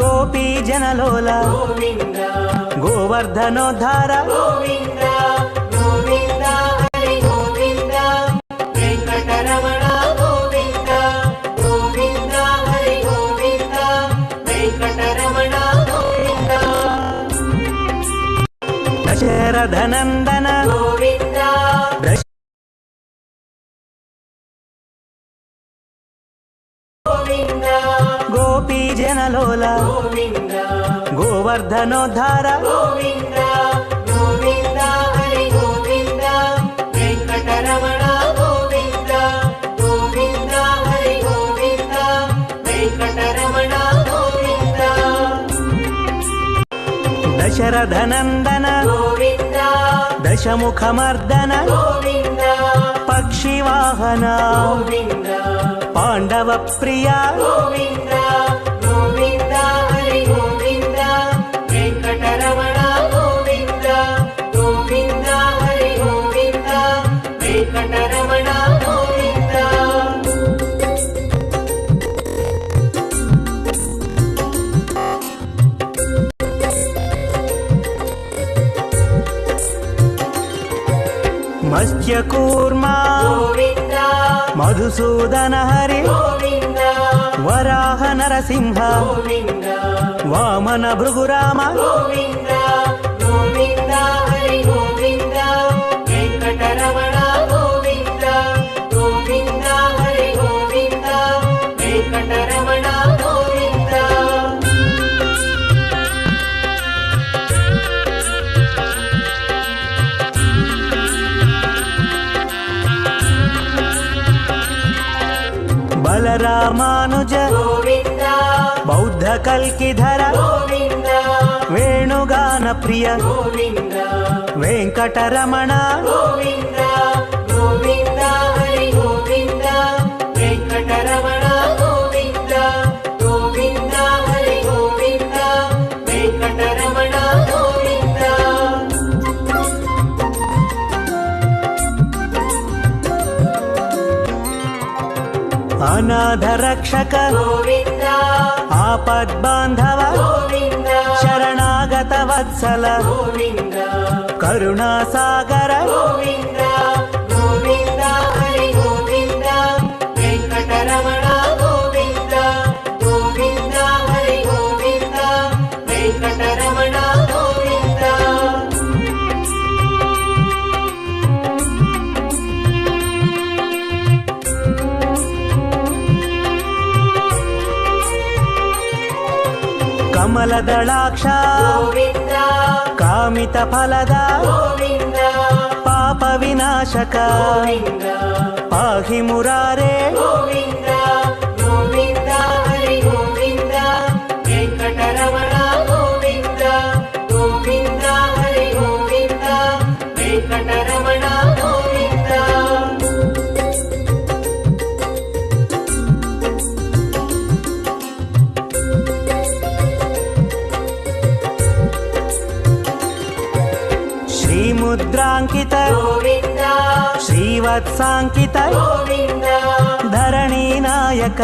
గోపీ జనలోల. గోవర్ధనోద్ధార. దశరథనందన. గోవింద. గోవింద. గోవర్ధనోద్ధార. దశరథనందన. దశముఖమర్దన. పక్షివాహన. పాండవ ప్రియ వెంకటరమణ మత్స్యకూర్మా మధుసూదన హరి వరాహ నరసింహ వామన భృగురామ గోవింద గోవింద హరి బలరామానుజ గోవింద బౌద్ధ కల్కిధర గోవింద వేణుగాన ప్రియ గోవింద వెంకటరమణ గోవింద గోవింద. అనాథ రక్షక ఆపద్బాంధవ శరణాగత వత్సల కరుణాసాగర గోవింద కమలదళాక్ష గోవింద కామిత ఫలద గోవింద పాప వినాశక గోవింద रुद्राङ्कित श्रीवत्साङ्कित। धरणीनायक।